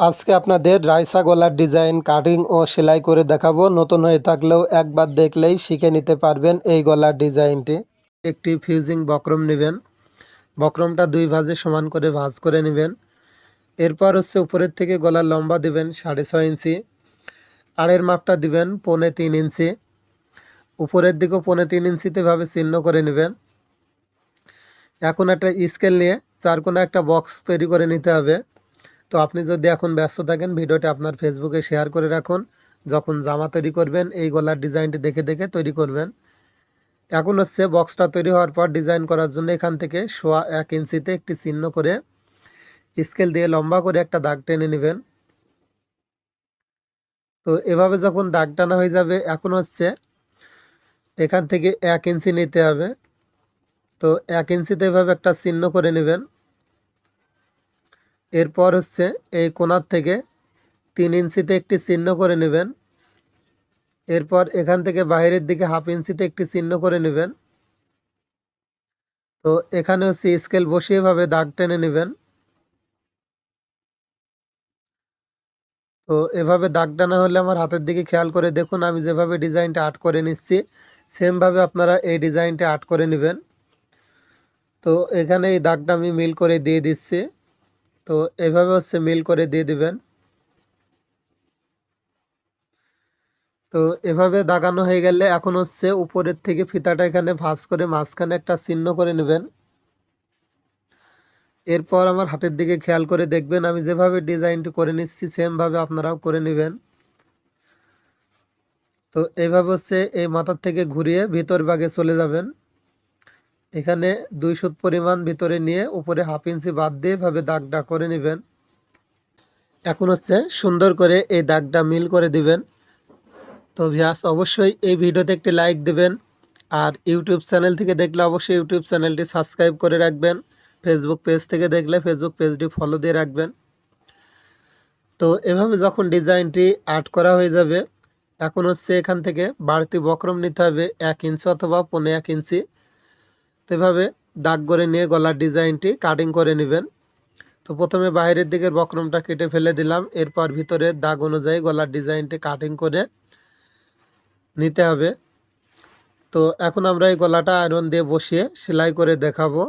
আজকে আপনাদের রাইসা গলার ডিজাইন, কাটিং ও সেলাই করে দেখাবো। নতুন হয়ে থাকলেও একবার দেখলেই শিখে নিতে পারবেন এই গলার ডিজাইনটি। একটি ফিউজিং বক্রম নেবেন। বক্রমটা দুই ভাজে সমান করে ভাজ করে নেবেন। এরপর হচ্ছে উপরের থেকে গলার লম্বা দিবেন সাড়ে ছয় ইঞ্চি। আড়ের মাপটা দিবেন পৌনে তিন ইঞ্চি। উপরের দিকেও পৌনে তিন ইঞ্চিতে ভাবে চিহ্ন করে নেবেন। এখন একটা স্কেল নিয়ে চার কোনো একটা বক্স তৈরি করে নিতে হবে। তো আপনি যদি এখন ব্যস্ত থাকেন, ভিডিওটি আপনার ফেসবুকে শেয়ার করে রাখুন। যখন জামা তৈরি করবেন, এই গলার ডিজাইনটি দেখে দেখে তৈরি করবেন। এখন হচ্ছে বক্সটা তৈরি হওয়ার পর ডিজাইন করার জন্য এখান থেকে সোয়া এক ইঞ্চিতে একটি চিহ্ন করে স্কেল দিয়ে লম্বা করে একটা দাগ টেনে নেবেন। তো এভাবে যখন দাগ টানা হয়ে যাবে, এখন হচ্ছে এখান থেকে এক ইঞ্চি নিতে হবে। তো এক ইঞ্চিতে এভাবে একটা চিহ্ন করে নেবেন। এরপর হচ্ছে এই কোণার থেকে তিন ইঞ্চিতে একটি চিহ্ন করে নেবেন। এরপর এখান থেকে বাইরের দিকে হাফ ইঞ্চিতে একটি চিহ্ন করে নেবেন। তো এখানে হচ্ছে স্কেল বসিয়ে ভাবে দাগ টেনে নেবেন। তো এভাবে দাগ টানা হলে আমার হাতের দিকে খেয়াল করে দেখুন, আমি যেভাবে ডিজাইনটা আর্ট করে নিচ্ছি সেমভাবে আপনারা এই ডিজাইনটা আর্ট করে নেবেন। তো এখানে এই দাগটা আমি মিল করে দিয়ে দিচ্ছি। তো এভাবে হচ্ছে মিল করে দিয়ে দিবেন। তো এভাবে দাগানো হয়ে গেলে এখন হচ্ছে উপরের থেকে ফিতাটা এখানে ভাঁজ করে মাঝখানে একটা চিহ্ন করে নেবেন। এরপর আমার হাতের দিকে খেয়াল করে দেখবেন, আমি যেভাবে ডিজাইনটি করে নিচ্ছি, সেমভাবে আপনারাও করে নেবেন। তো এইভাবে হচ্ছে এই মাথার থেকে ঘুরিয়ে ভিতর ভাগে চলে যাবেন। এখানে দুই সুত পরিমাণ ভিতরে নিয়ে উপরে হাফ ইঞ্চি বাদ দিয়ে ভাবে দাগটা করে নেবেন। এখন হচ্ছে সুন্দর করে এই দাগটা মিল করে দিবেন। তো ভিয়াস অবশ্যই এই ভিডিওতে একটি লাইক দেবেন আর ইউটিউব চ্যানেল থেকে দেখলে অবশ্যই ইউটিউব চ্যানেলটি সাবস্ক্রাইব করে রাখবেন। ফেসবুক পেজ থেকে দেখলে ফেসবুক পেজটি ফলো দিয়ে রাখবেন। তো এভাবে যখন ডিজাইনটি আর্ট করা হয়ে যাবে, এখন হচ্ছে এখান থেকে বাড়তি বক্রম নিতে হবে এক ইঞ্চি অথবা পনেরো এক ইঞ্চি। এভাবে দাগ করে নিয়ে গলার ডিজাইনটি কাটিং করে নেবেন। তো প্রথমে বাইরের দিকের বক্রমটা কেটে ফেলে দিলাম। এরপর ভিতরে দাগ অনুযায়ী গলার ডিজাইনটি কাটিং করে নিতে হবে। তো এখন আমরা এই গলাটা আয়রন দিয়ে বসিয়ে সেলাই করে দেখাবো।